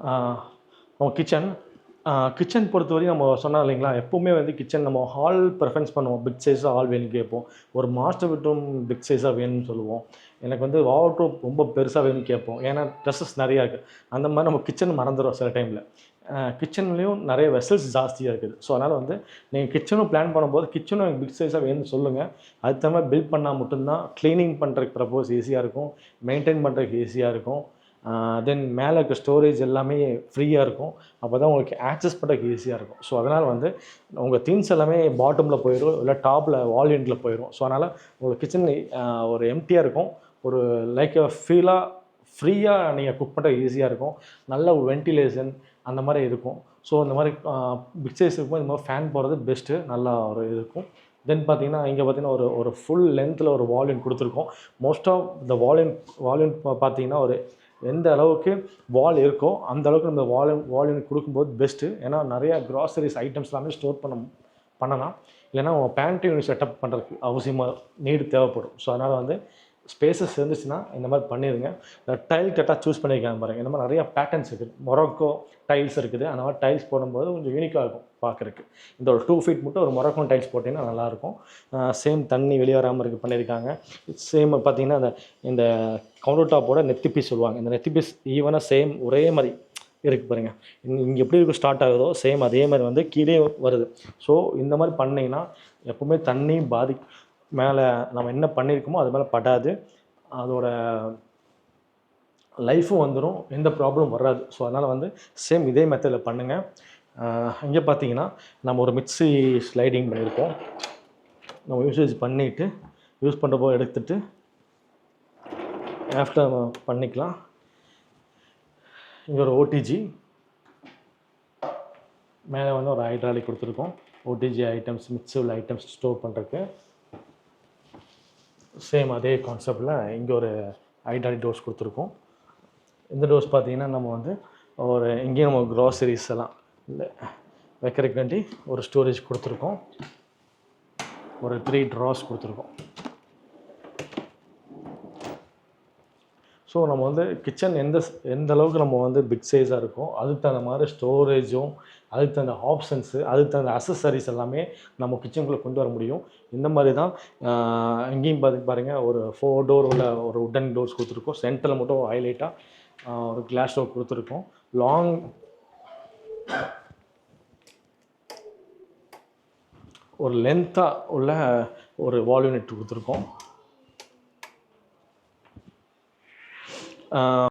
நம்ம kitchen kitchen பொறுத்தவரையும் நம்ம சொன்னோம் இல்லைங்களா? எப்போவுமே வந்து கிச்சன் நம்ம ஹால் ப்ரிஃபரன்ஸ் பண்ணுவோம். பிக் சைஸாக ஹால் வேணும்னு கேட்போம். ஒரு மாஸ்டர் பெட்ரூம் பிக் சைஸாக வேணும்னு சொல்லுவோம். எனக்கு வந்து வாட்ரூம் ரொம்ப பெருசாக வேணும்னு கேட்போம். ஏன்னா ட்ரெஸ்ஸஸ் நிறையா இருக்குது அந்த மாதிரி நம்ம கிச்சன் மறந்துடும் சில டைமில் கிச்சன்லேயும் நிறைய வெசல்ஸ் ஜாஸ்தியாக இருக்குது. ஸோ அதனால் வந்து நீங்கள் கிச்சனும் பிளான் பண்ணும்போது கிச்சனும் எனக்கு பிக் சைஸாக வேணும்னு சொல்லுங்கள் அது தவிர பில்ட் பண்ணால் மட்டும்தான் க்ளீனிங் பண்ணுறதுக்கு ப்ரப்போஸ் ஈஸியாக இருக்கும். மெயின்டைன் பண்ணுறதுக்கு ஈஸியாக இருக்கும். தென் மேலே இருக்க ஸ்டோரேஜ் எல்லாமே ஃப்ரீயாக இருக்கும். அப்போ தான் உங்களுக்கு ஆக்சஸ் பண்ணுறதுக்கு ஈஸியாக இருக்கும். ஸோ அதனால் வந்து உங்கள் திங்ஸ் எல்லாமே பாட்டமில் போயிடும் இல்லை டாப்பில் வால்யூண்டில் போயிடும் ஸோ அதனால் உங்களுக்கு கிச்சன் ஒரு எம்டியாக இருக்கும். ஒரு லைக் ஃபீலாக ஃப்ரீயாக நீங்கள் குக் பண்ணுறது ஈஸியாக இருக்கும். நல்ல வென்டிலேஷன் அந்த மாதிரி இருக்கும். ஸோ இந்த மாதிரி பிக் சைஸ் இருக்கும்போது இந்த மாதிரி ஃபேன் போகிறது பெஸ்ட்டு நல்லா ஒரு இது இருக்கும். தென் பார்த்தீங்கன்னா இங்கே பார்த்தீங்கன்னா ஒரு ஒரு ஃபுல் லென்த்தில் ஒரு வால்யூன் கொடுத்துருக்கோம். மோஸ்ட் ஆஃப் இந்த வால்யூன் வால்யூன் பார்த்தீங்கன்னா ஒரு எந்த அளவுக்கு வால் இருக்கோ அந்த அளவுக்கு நம்ம வால்யூம் வால்யூம் கொடுக்கும்போது பெஸ்ட்டு ஏன்னா நிறையா க்ராசரிஸ் ஐட்டம்ஸ் எல்லாமே ஸ்டோர் பண்ண பண்ணலாம். இல்லைன்னா உங்கள் பேண்ட்ரி யூனிட் செட்டப் பண்ணுறதுக்கு அவசியமாக நீடு தேவைப்படும். ஸோ அதனால் வந்து ஸ்பேசஸ் இருந்துச்சுன்னா இந்த மாதிரி பண்ணிடுங்க இந்த டைல் கட்டாக சூஸ் பண்ணியிருக்காங்க பாருங்கள் இந்த மாதிரி நிறையா பேட்டர்ன்ஸ் இருக்குது. மொரக்கோ டைல்ஸ் இருக்குது. அந்த மாதிரி டைல்ஸ் போடும்போது கொஞ்சம் யூனிக்காக இருக்கும் பார்க்குறக்கு இந்த ஒரு டூ ஃபீட் மட்டும் ஒரு மொரக்கோ டைல்ஸ் போட்டிங்கன்னா நல்லாயிருக்கும். சேம் தண்ணி வெளியே வராமல் இருக்கு பண்ணியிருக்காங்க. சேம் பார்த்தீங்கன்னா அந்த இந்த கவுண்டர் டாப்போட நெத்தி பீஸ் சொல்லுவாங்க. இந்த நெத்தி பீஸ் ஈவனாக சேம் ஒரே மாதிரி இருக்குது பாருங்கள் இங்கே எப்படி இருக்கும் ஸ்டார்ட் ஆகுதோ சேம் அதே மாதிரி வந்து கீழே வருது. ஸோ இந்த மாதிரி பண்ணிங்கன்னா எப்போவுமே தண்ணி பாதி மேலே நம்ம என்ன பண்ணியிருக்கோமோ அது மேலே படாது. அதோட லைஃப்பும் வந்துடும் எந்த ப்ராப்ளம் வராது. ஸோ அதனால் வந்து சேம் இதே மெத்தடில் பண்ணுங்கள் இங்கே பார்த்தீங்கன்னா நம்ம ஒரு மிக்ஸி ஸ்லைடிங் பண்ணியிருக்கோம் நம்ம யூசேஜ் பண்ணிவிட்டு யூஸ் பண்ணுறப்போ எடுத்துட்டு ஆஃப்டர் பண்ணிக்கலாம். இங்கே ஒரு ஓடிஜி மேலே வந்து ஒரு ஹைட்ராலிக் கொடுத்துருக்கோம். OTG items mixable items store பண்ணுறதுக்கு சேம் அதே கான்செப்டில் இங்கே ஒரு ஐடாடி டோர்ஸ் கொடுத்துருக்கோம். இந்த டோர்ஸ் பார்த்திங்கன்னா நம்ம வந்து ஒரு இங்கேயும் நம்ம க்ராசரிஸ் எல்லாம் இல்லை வைக்கிறதுக்கு வேண்டி ஒரு ஸ்டோரேஜ் கொடுத்துருக்கோம். ஒரு த்ரீ ட்ராஸ் கொடுத்துருக்கோம். ஸோ நம்ம வந்து கிச்சன் எந்த எந்த அளவுக்கு நம்ம வந்து பிக் சைஸாக இருக்கோ அதுக்கு தகுந்த மாதிரி ஸ்டோரேஜும் அதுக்கு தகுந்த ஆப்ஷன்ஸு அதுக்கு தகுந்த அசசரிஸ் எல்லாமே நம்ம கிச்சனுக்குள்ளே கொண்டு வர முடியும். இந்த மாதிரி தான் இங்கேயும் பார்த்து பாருங்கள் ஒரு ஃபோர் டோர் உள்ள ஒரு உட்டன் டோர்ஸ் கொடுத்துருக்கோம். சென்டரில் மட்டும் ஹைலைட்டாக ஒரு கிளாஸ் டோர் கொடுத்துருக்கோம். லாங் ஒரு லென்த்தாக உள்ள ஒரு வால் யூனிட் கொடுத்துருக்கோம். um,